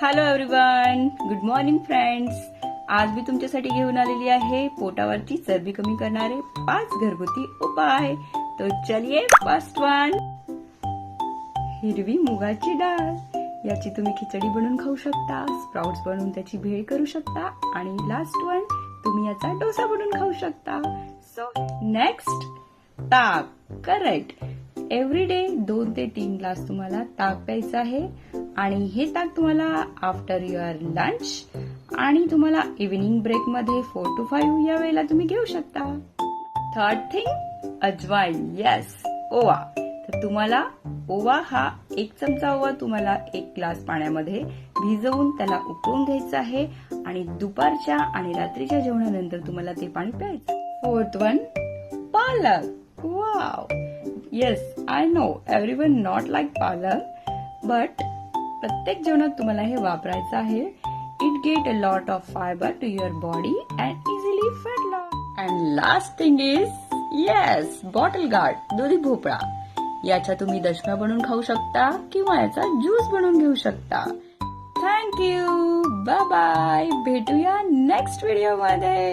Hello everyone good morning friends आज मी तुमच्यासाठी घेऊन आलेली आहे पोटावरची चरबी कमी करणारे पाच घरगुती उपाय. तो चलिये फर्स्ट वन हिरवी मुगाची डाळ. याची तुम्ही खिचडी बनवून खाऊ शकता स्प्राउट्स बनवून त्याची भेळ करू शकता आणि लास्ट वन तुम्ही याचा डोसा बनवून खाऊ शकता. सो नेक्स्ट ताक. करेक्ट एव्हरी डे दोन ते तीन ग्लास तुम्हाला ताक प्यायचा आहे. आणि हे ताक तुम्हाला आफ्टर युअर लंच आणि तुम्हाला इव्हिनिंग ब्रेकमध्ये फोर टू फाईव्ह या वेळेला तुम्ही घेऊ शकता. थर्ड थिंग अजवाईन येस ओवा. तर तुम्हाला ओवा हा एक चमचा ओवा तुम्हाला एक ग्लास पाण्यामध्ये भिजवून त्याला उकळून घ्यायचं आहे. आणि दुपारच्या आणि रात्रीच्या जेवणानंतर तुम्हाला ते पाणी प्यायचं. फोर्थ वन पालक. Wow yes I know every one not like पालक. बट प्रत्येक जेवणात तुम्हाला हे वापरायचं आहे. It get a lot of fibre to your body and easily fat loss and last thing is yes bottle gourd दुधी भोपळा. याचा तुम्ही दशम्या बनवून खाऊ शकता किंवा याचा ज्यूस बनवून घेऊ शकता. थँक्यू बाय बाय भेटूया नेक्स्ट व्हिडिओमध्ये.